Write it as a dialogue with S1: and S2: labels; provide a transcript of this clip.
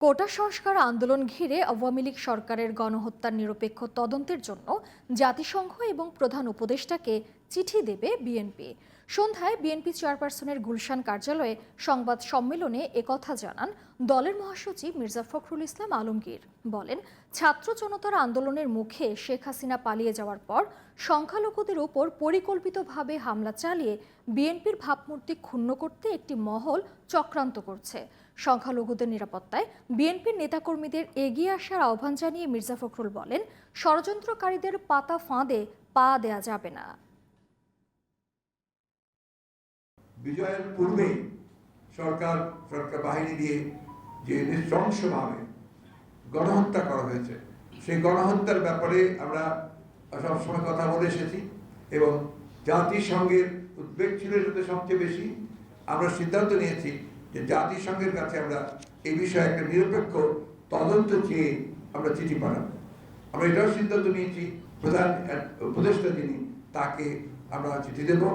S1: কোটা সংস্কার আন্দোলন ঘিরে আওয়ামী লীগ সরকারের গণহত্যার নিরপেক্ষ তদন্তের জন্য জাতিসংঘ এবং প্রধান উপদেষ্টাকে চিঠি দেবে বিএনপি। সন্ধ্যায় বিএনপি চেয়ারপারসনের গুলশান কার্যালয়ে সংবাদ সম্মেলনে একথা জানান দলের মহাসচিব মির্জা ফখরুল ইসলাম আলমগীর। বলেন, ছাত্র জনতার আন্দোলনের মুখে শেখ হাসিনা পালিয়ে যাওয়ার পর সংখ্যালঘুদের উপর পরিকল্পিতভাবে হামলা চালিয়ে বিএনপির ভাবমূর্তি ক্ষুণ্ণ করতে একটি মহল চক্রান্ত করছে। সংখ্যালঘুদের নিরাপত্তায় বিএনপির নেতাকর্মীদের এগিয়ে আসার আহ্বান জানিয়ে মির্জা ফখরুল বলেন, ষড়যন্ত্রকারীদের পাতা ফাঁদে পা দেয়া যাবে না।
S2: বিজয়ের পূর্বেই সরকার সরকার বাহিনী দিয়ে যে নৃশংসভাবে গণহত্যা করা হয়েছে, সেই গণহত্যার ব্যাপারে আমরা সবসময় কথা বলে এসেছি এবং জাতিসংঘের উদ্বেগ ছিল এটাতে সবচেয়ে বেশি। আমরা সিদ্ধান্ত নিয়েছি যে জাতিসংঘের কাছে আমরা এই বিষয়ে একটা নিরপেক্ষ তদন্ত চেয়ে আমরা চিঠি পাঠাবো। আমরা এটাও সিদ্ধান্ত নিয়েছি, প্রধান উপদেষ্টা যিনি, তাকে আমরা চিঠি দেবো।